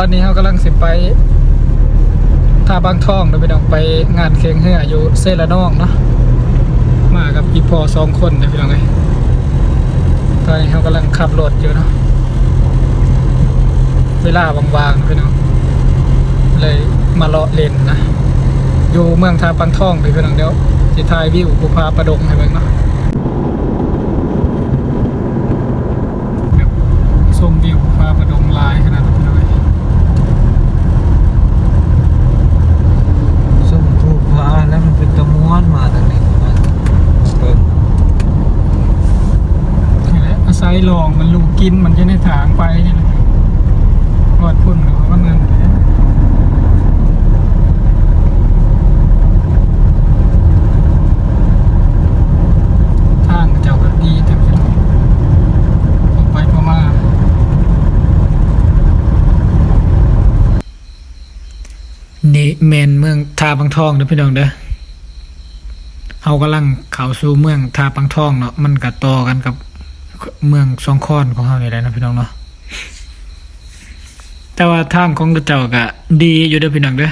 อนนี้เรากำลังสิไปท่าบางทองเนาะพี่น้องไปงานเคงเฮืออยู่เซละนองเนาะมากับอีพอสองคนเนาะพี่น้องเลยตอนนี้เรากำลังขับรถอยู่เนาะเวลาบางๆพี่น้องเลยมาเลาะเล่นนะอยู่เมืองท่าบางทองพี่น้องเดี๋ยวจะถ่ายวิวภูพาประดงให้เบิ่งเนาะ ชมวิวฟ้าประดงลายขนาดนั้นเลย ส้มทูบฟ้าแล้วมันเป็นตะม้วนมาทางนี้มันเปิด นี่แหละอาศัยลองมันลูกกิน มันจะในถางไปนี่แหลดพุ่นหรือว่าเงินทางเจ้าแบบดีแต่พี่น้องออกไปพม่านี่เมนเมืองทาบางทองเด้อพี่น้องเด้อเฮากำลังเข้าสู่เมืองทาปังทองเนาะมันก็ต่อกันกับ เมืองสองคอนของเฮานี่แหละนะพี่น้องเนาะแต่ว่าทางของเจ้าก็ดีอยู่เด้อพี่น้องเด้อ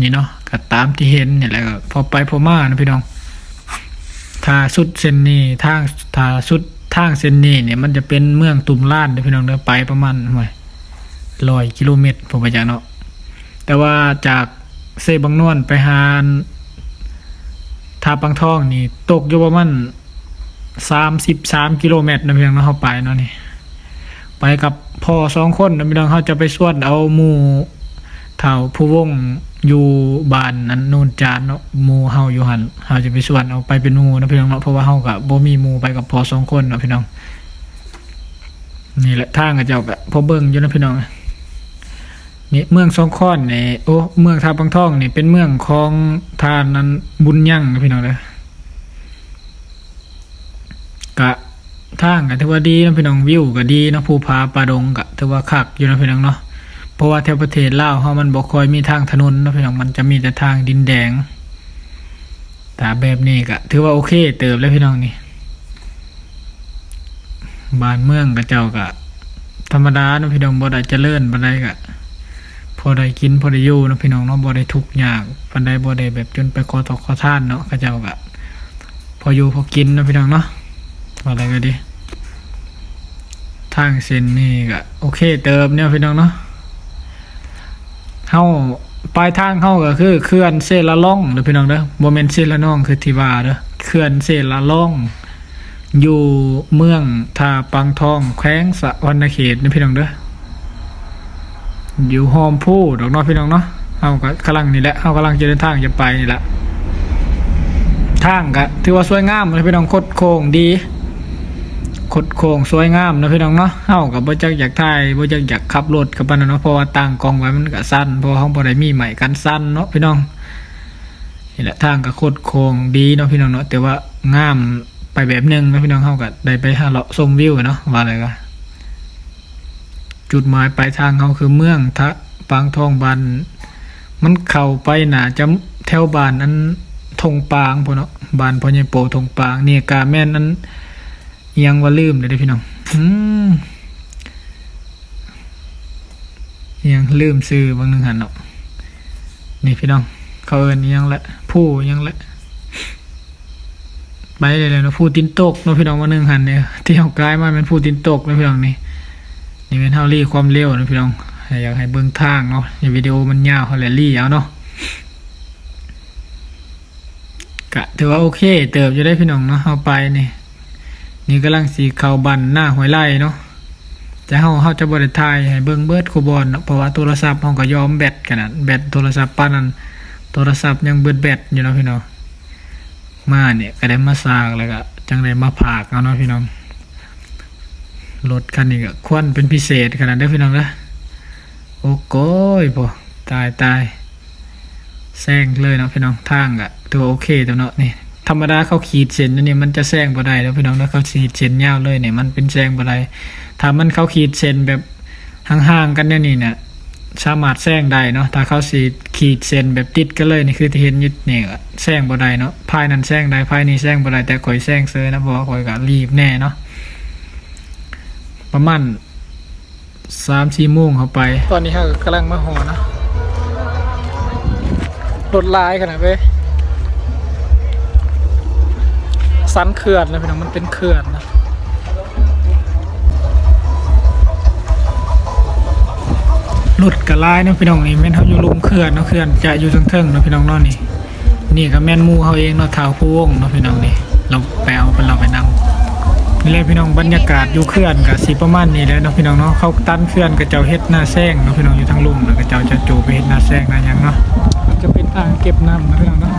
นี่เนาะก็ตามที่เห็นนี่แหละก็พอไปพอมานะพี่น้องถ้าสุดเส้นนี้ทางถ้าสุดทางเส้นนี้เนี่ยมันจะเป็นเมืองตุ่มล้านเด้อพี่น้องเด้อไปประมาณห่วยร้อยกิโลเมตรผมไปจากเนาะแต่ว่าจากเซบังนวนไปหาทาปังทองนี่ตกอยู่ประมาณ สามสิบสามกิโลเมตรนะพี่น้องเนาเข้าไปเนาะนี่ ไปกับพ่อสองคนนะพี่น้องเขาจะไปสวดเอาหมู่เท่าผู้วงอยู่บ้านนั้นนูนจานเนาะหมู่เฮาอยู่หันเฮาจะไปสวดเอาไปเป็นหมู่นะพี่น้องเนาะเพราะว่าเฮากับบ่มีหมู่ไปกับพ่อสองคนเนาะพี่น้อง นี่แหละทางกับเจ้ากับพอเบิ่งอยู่นะพี่น้องนี่เมืองสองคอนนี่โอ้เมืองท่าปังทองนี่เป็นเมืองของทานนั้นบุญยั่งนะพี่น้องเด้อ กะทางก็ถือว่าดีนะพี่น้องวิวก็ดีนาะภูผาปาดงก็ถือว่าคักอยู่นะพี่น้องเนาะเพราะว่าแถวประเทศลาวเฮามันบ่ค่อยมีทางถนนนะพี่น้องมันจะมีแต่ทางดินแดงแต่แบบนี้ก็ถือว่าโอเค เติบแล้วพี่น้องนี่บ้านเมืองก็เจ้าก็ธรรมดานะพี่น้องบ่ได้เจริญบ่ได้ก็พอได้กินพอได้อยู่เนาะพี่น้องเนาะบ่ได้ทุกข์ยากปันได้บ่ได้แบบจนไปขอตอกขอทานเนาะเขาเจ้าก็พออยู่พอกินเนาะพี่น้องเนาะ อะไรก็ดีทางเส้นนี่ก็โอเค เติมเนี่ยพี่น้องเนาะเฮาปลายทางเฮาก็คือเขื่อนเซละล่องเด้อพี่น้องเด้อบ่แม่นเซละน้องคือที่ว่าเด้อเขื่อนเซละล่อง อยู่เมืองทาปังทองแขวงสะวรรณเขตเด้อพี่น้องเด้ออยู่โฮมพูดอกเนาะพี่น้องเนาะเฮาก็กำลังนี่แหละเฮากำลังจะเดินทางจะไปนี่แหละทางก็ถือว่าสวยงามเลยพี่น้องคดโค้งดี คดโค้งสวยงามนะพี่น้องเนาะเฮาก็บ่จักอยากถ่ายบ่จักอยากขับรถกับปานนั้นเนาะเพราะว่าตั้งกองไว้มันก็สั้นเพราะว่าเฮาบ่ได้มีใหม่กันสั้นเนาะพี่น้องนี่แหละทางก็คดโค้งดีเนาะพี่น้องเนาะแต่ว่างามไปแบบหนึงนะพี่น้องเฮาก็ได้ไปหาเลาะชมวิวเนาะว่าอะไรก็จุดหมายปลายทางเขาคือเมืองทะปางทองบันมันเข้าไปหนาจะแถวบ้านนั้นทงปางพอเนาะบ้านพ่อใหญ่โปทงปางเนี่ยกาแม่นนั้น ยังว่าลืมเลยด้พี่น้องอยังลืมซื้อบางหนึ่งหันเนาะนี่พี่น้อง เขาเอินยังละผู้ยังละไปเลยเลยเนาะผู้ตินตกเนาะพี่น้องบางหนึ่งหันเนี่ยที่เขากลายมาเป็นผู้ตินตกนะพี่น้องนี่นี่เป็นเท่ารี่ความเร็วนะพี่น้องอยากให้เบื้องทางเนาะอย่าวิดีโอมันยาวเขาเลยรี่เอาเนาะกะถือว่าโอเค เติบจะได้พี่น้องเนาะเอาไปนี่ นี่กำลังสีเขาบันหน้าหวยไล่เนาะแต่เฮาเฮาจะบริทายให้เบิ่งเบิดคูบอลเนเพราะว่าโทรศัพท์เฮาก็ยอมแบตกันนะแบตโทรศัพท์ปานั้นโทรศัพท์ยังเบิดแบตอยู่เนาะพี่น้องมาเนี่ยก็ได้มาสร้างแล้วก็จังได้มาผากเอาเนาะพี่น้องรถคันนี้ก็ควันเป็นพิเศษขนาดได้อพี่น้องนะโอ้โกยพอตายตายแซงเลยเนาะพี่น้องทางอะตัวโอเคตัวเนาะนี่ ธรรมดาเขาขีดเส้นนั่นนี่มันจะแซงบ่ได้แล้วพี่น้องแล้วเขาขีดเส้นยาวเลยเนี่ยมันเป็นแซงบ่ได้ถ้ามันเขาขีดเส้นแบบห่างๆกันเนี่ยนี่เนี่ยสามารถแซงได้เนาะถ้าเขาสีขีดเส้นแบบติดกันเลยนี่คือที่เห็นยึดเนี่ก็แซงบ่ได้เนาะภายนั้นแซงได้ภายนี้แซงบ่ได้แต่ข่อยแซงเซยนะเพราะข่อยก็รีบแน่เนาะประมาณสามสี่โมงเข้าไป ตอนนี้เขากำลังมาหอนะรถลายขนาดเว้ สันเขื่อนนะพี่น้องมันเป็นเขื่อนนะรถกระลายนะพี่น้องนี่แม่นเขาอยู่ลุมเขื่อนเนาะเขื่อนจะอยู่ทังเทิงนะพี่น้องนาะนี่นี่ก็แม่นมูเขาเองเนาะเท้าผู้วงเนาะพี่น้องนี่เราไปเอาเป็นเราไปนำนี่แหละพี่น้องบรรยากาศอยู่เขื่อนกับสีประมาณนี้แหล้วเนาะพี่น้องเนาะเขาตั้นเขื่อนกับเจ้าเฮ็ดหน้าแซงเนาะพี่น้องอยู่ทางลุ่มแล้วก็เจ้าจะจูไปเฮ็ดหน้าแซงน้าหยังเนาะมันจะเป็นอ่างเก็บน้ำนะพี่น้องเนาะ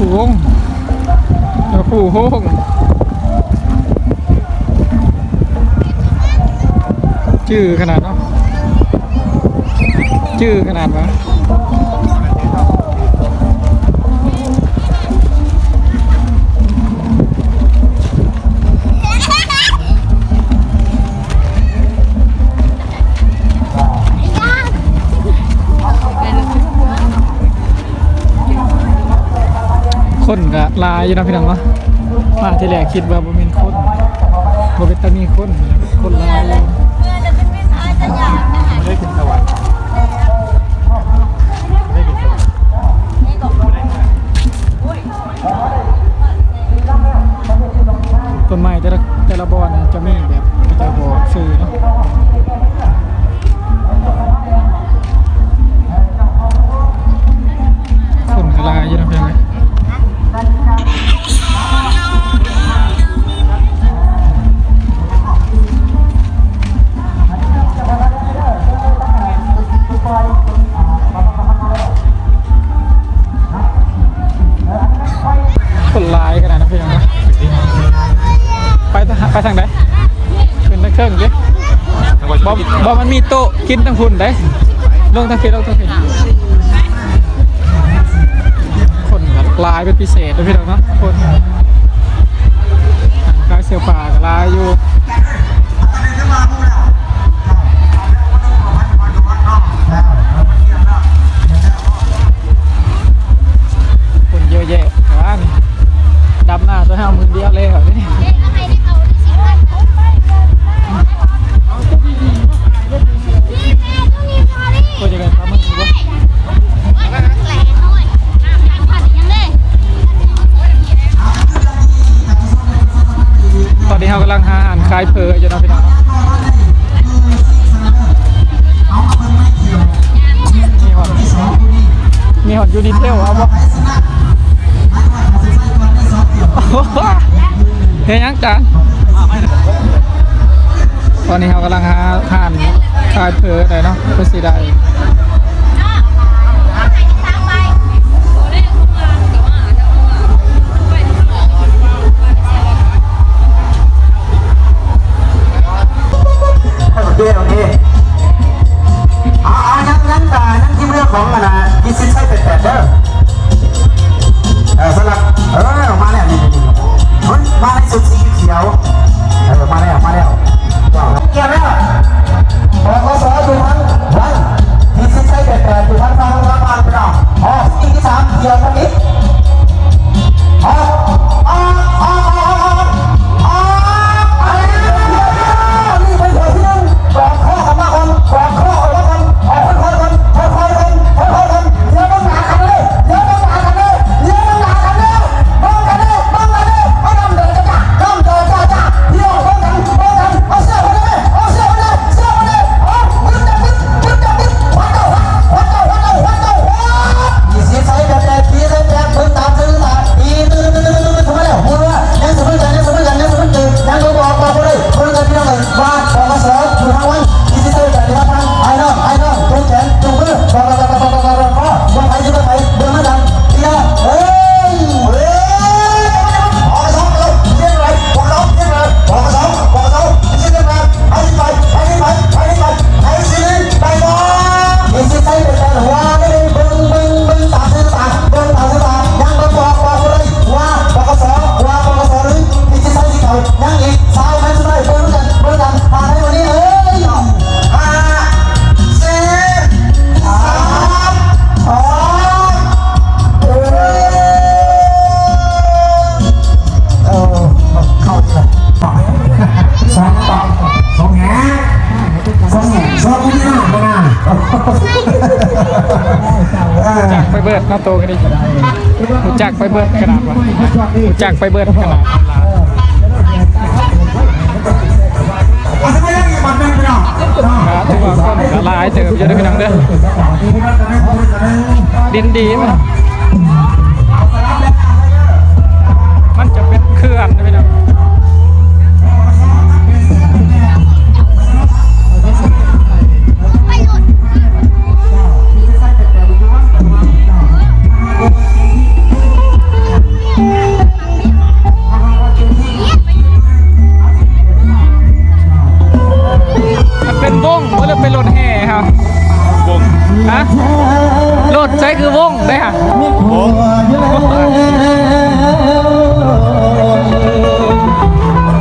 ผู้วงแล้วผู้วงชื่อขนาดเนาะชื่อขนาดวะ คนก็ลายอยู่นะพี่น้องเนาะมาที่แรกคิดว่าบ่เป็นคนบ่เป็นตามีคนคนลาย โต๊ะกินทั้งหุ่นได้ลงทางเขตลงทางเขตคนกลายเป็นพิเศษเลยพี่น้องเนาะคนขายเสื้อผ้าก็ลายอยู่ อนนี้เรากำลังหาอาหารคลายเพลอยู่เนาะพี่น้องมีหอดมีหอดยูนิเทลเอาปะโอ้โหเฮ้ยยังจานตอนนี้เรากำลังหาอาหารคลายเพลอะไรเนาะเพื่อสีได้ จักไปเบิดขนาดเอาสักอย่างอีกบัตรหนึ่งพี่น้องครับถือว่าคนก็ลายเติบอยู่เด้อพี่น้องเด้อดินดีมั้ย ใช้คือวงได้ค่ะวง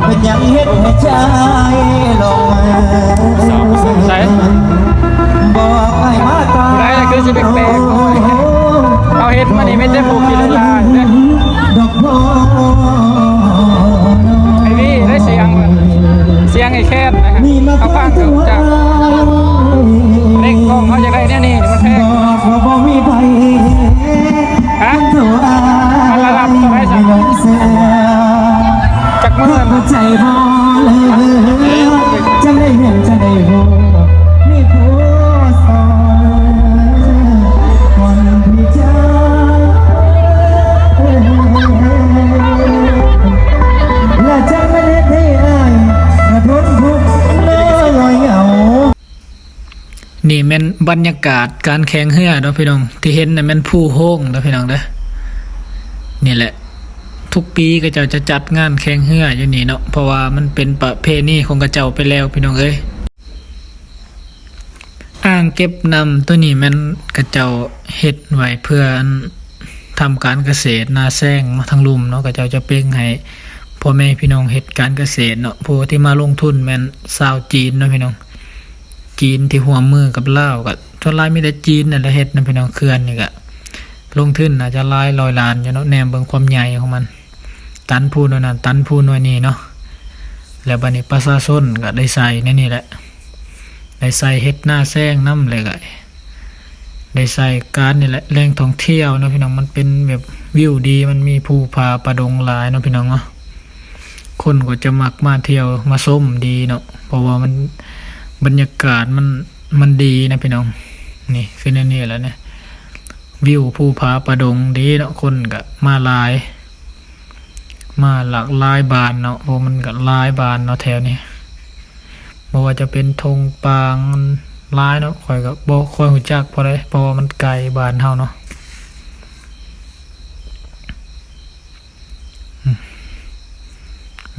เป็นยังเฮ็ดให้ใจลงมาสาวใช้บอกให้มาตาได้เลยคือสิเป็นแปลกเอาเฮ็ดมานี่ไม่ได้ผูกกินลายเนี่ย ใจพอเลยจะได้เห็นจะได้รู้มีผู้สอนวันที่ใจและจะไม่ได้ให้อายกระทนทุกข์เลยลอยเหงานี่แม่นบรรยากาศการแข่งเรือเนาะพี่น้องที่เห็นน่ะแม่นผู้โฮงเนาะพี่น้องเด้อนี่แหละ ทุกปีก็เจ้าจะจัดงานแข่งเรืออยู่นี่เนาะเพราะว่ามันเป็นประเพณีของกระเจ้าไปแล้วพี่น้องเอ้ยอ่างเก็บน้ำตัวนี้แมันกระเจ้าเฮ็ดไว้เพื่อทำการเกษตรนาแซงมาทางลุ่มเนาะกระเจ้าจะเป้งให้พ่อแม่พี่น้องเฮ็ดการเกษตรเนาะผู้ที่มาลงทุนแม่นชาวจีนเนาะพี่น้อง จีนที่หัวมือกับลาวก็ส่วนหลายมีแต่จีนนั่นแหละเฮ็ดนะพี่น้องเขื่อนนี่ก็ลงทุนน่าจะหลายร้อยล้านอยู่เนาะแนมเบิ่งความใหญ่ของมัน ตันพูนนั่นตันพูนไว้นี่เนาะแล้วบัดนี้ประชาชนก็ได้ใส่ในนี่แหละ ได้ใส่เฮ็ดหน้าแซงน้ำเลยก็ได้ใส่การนี่แหละแหล่งท่องเที่ยวเนาะพี่น้องมันเป็นแบบวิวดีมันมีภูผาประดงหลายเนาะพี่น้องเนาะคนก็จะมักมาเที่ยวมาส้มดีเนาะเพราะว่ามันบรรยากาศมันมันดีนะพี่น้อง นี่คือในนี่แหละเนี่ยวิวภูผาประดงดีเนาะคนก็มาหลาย มาหลากหลายบานเนาะเพราะมันก็หลายบานเนาะแถวนี้บ่ว่าจะเป็นธงปางหลายเนาะข่อยก็บ่ค่อยรู้จักพราะได้เพราะว่ามันไกลบ้านเฮาเนาะ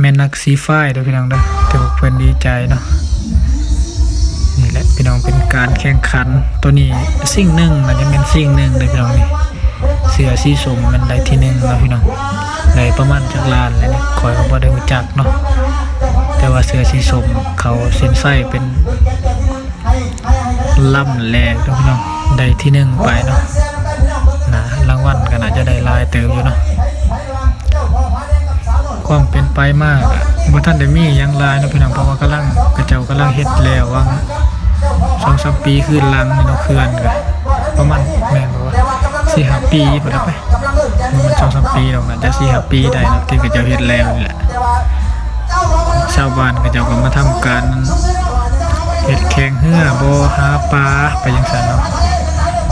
แม่นักสีฟ้ายเด้อพี่น้องเด้อแต่เพิ่นดีใจเนาะนี่แหละพี่น้องเป็นการแข่งขันตัวนี้สิ่งหนึ่งมันจะเป็นสิ่งหนึ่งเด้อพี่น้องนี่เสือสีสมมันได้ที่หนึ่งแล้วพี่น้อง ได้ประมาณจากลานเลยนี่คอยก็บ่ได้รู้จักเนาะแต่ว่าเสื้อสีสมเขาเส้นไส้เป็นล่ำแรงเนาะพี่น้องได้ที่หนึ่งไปเนาะนะรางวัลก็น่าจะได้ลายเติมอยู่เนาะความเป็นไปมากอะบ่ท่านได้มีหยังลายเนาะพี่น้องเพราะว่ากำลังกระเจ้ากำลังเฮ็ดแล้วว่างสองสามปีขึ้นหลังนี่เนาะเคลื่อนกันประมาณแม่นบ่ว่าสี่ห้าปีพอแล้วไป มันสองสามปีหรอกนะจะสี่ห้าปีได้นะที่ก็จะเฮ็ดแล้วนี่แหละชาวบ้านก็จะก็มาทำการเฮ็ดแข่งเหือบ่หาปลาไปจังซั่นเนาะ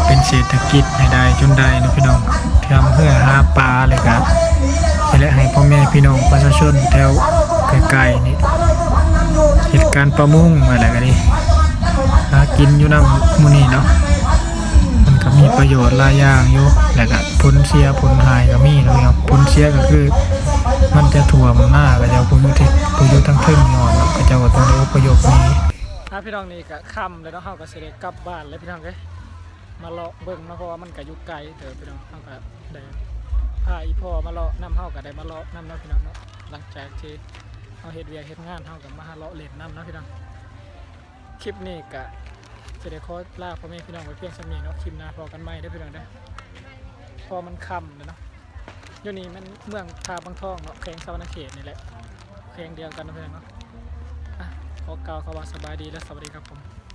เป็นเศรษฐกิจให้ได้จนได้นะพี่น้องทำเหือหาปลาเลยครับและให้พ่อแม่พี่น้องประชาชนแถวไกลๆนี่เฮ็ดการประมงอะไรก็ดีหากินอยู่นำหมู่นี้เนาะมันก็มีประโยชน์หลายอย่างอยู่แล้วก็ผ ลเสียผลหายก็มีเนาะครับผลเสียก็คือ มันจะถ่วมหน้าก็จะผู้อยู่ที่ผู้อยู่ทั้งทึ่งนอนเนก็จะว่าต้องได้ประโยชน์นี้ครับพี่น้องนี่ก็ค่ำแล้วเนาะเฮาก็สิได้กลับบ้านแล้วพี่น้องเอ้ยมาเลาะเบิ่งเนาะเพราะว่ามันก็อยู่ไกลเด้อพี่น้องเฮาก็ได้พาอีพ่อมาเลาะนํเฮาก็ได้มาเลาะนํเนาะพี่น้องเนาะหลังจากที่เฮาเฮ็ดเวียกเฮ็ดงานเฮาก็มาหาเลาะเล่นนํเนาะพี่น้องคลิปนี้ก็จะได้ขอลาพ่อแม่พี่น้องไว้เพียงสำนีเนาะคลิปหน้าพอกันใหม่ได้พี่น้องได้ พอมันค่ำเลยเนาะอยู่นี่มันเมืองทาบางทองเนาะแขวงสวรรณเขตนี่แหละแขวงเดียวกันนะเพื่อนเนาะอะขอกล่าวคำว่าสบายดีและสวัสดีครับผม